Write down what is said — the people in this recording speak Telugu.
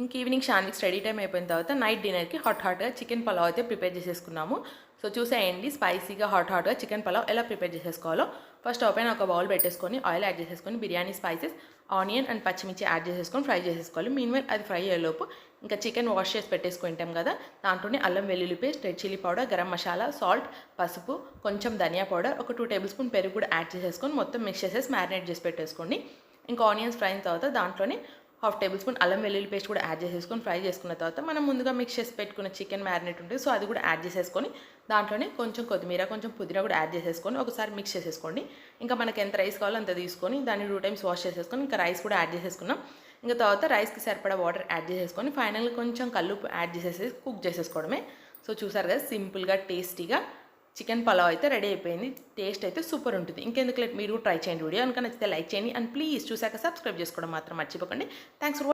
ఇంక ఈవినింగ్ షాన్విక్ స్టడీ టైం అయిపోయిన తర్వాత నైట్ డిన్నర్కి హాట్ హాట్గా చికెన్ పలావ్ అయితే ప్రిపేర్ చేసేసుకున్నాము. సో చూసేయండి స్పైసీగా హాట్ హాట్గా చికెన్ పలావ్ ఎలా ప్రిపేర్ చేసేసుకోవాలో. ఫస్ట్ ఓపెన్ ఒక బౌల్ పెట్టేసుకొని ఆయిల్ యాడ్ చేసేసుకొని బిర్యానీ స్పైసెస్ ఆనియన్ అండ్ పచ్చిమిర్చి యాడ్ చేసేసుకొని ఫ్రై చేసేసుకోవాలి. మీన్వైల్ అది ఫ్రై అయ్యేలోపు ఇంకా చికెన్ వాష్ చేసి పెట్టేసుకుంటాం కదా దాంట్లోనే అల్లం వెల్లుల్లి paste red chilli powder garam masala salt పసుపు కొంచెం ధనియా పౌడర్ ఒక టూ టేబుల్ స్పూన్ పెరుగు కూడా యాడ్ చేసేసుకొని మొత్తం మిక్స్ చేసేసి మ్యారినేట్ చేసి పెట్టేసుకోండి. ఇంకా ఆనియన్స్ ఫ్రై అయిన తర్వాత దాంట్లోనే హాఫ్ టేబుల్ స్పూన్ అల్లం వెల్లుల్లి పేస్ట్ కూడా యాడ్ చేసేసుకొని ఫ్రై చేసుకున్న తర్వాత మనం ముందుగా మిక్స్ చేసి పెట్టుకున్న చికెన్ మ్యారినేట్ ఉంటుంది. సో అది కూడా యాడ్ చేసేసుకొని దాంట్లోనే కొంచెం కొత్తిమీర కొంచెం పుదీనా కూడా యాడ్ చేసేసుకొని ఒకసారి మిక్స్ చేసేసుకోండి. ఇంకా మనకి ఎంత రైస్ కావాలో అంత తీసుకొని దాన్ని టూ టైమ్స్ వాష్ చేసేసుకొని ఇంకా రైస్ కూడా యాడ్ చేసేసుకున్నాం. ఇంకా తర్వాత రైస్కి సరిపడా వాటర్ యాడ్ చేసేసుకొని ఫైనల్గా కొంచెం కల్లుపు యాడ్ చేసేసి కుక్ చేసేసుకోవడమే. సో చూసారు కదా సింపుల్గా టేస్టీగా చికెన్ పలావ్ అయితే రెడీ అయిపోయింది. టేస్ట్ అయితే సూపర్ ఉంటుంది. ఇంకెందుకు లేదు మీరు ట్రై చేయండి వీడియో. కనుక నచ్చితే లైక్ చేయండి. అండ్ ప్లీజ్ చూసాక సబ్స్క్రైబ్ చేసుకోవడం మాత్రం మర్చిపోకండి. Thanks for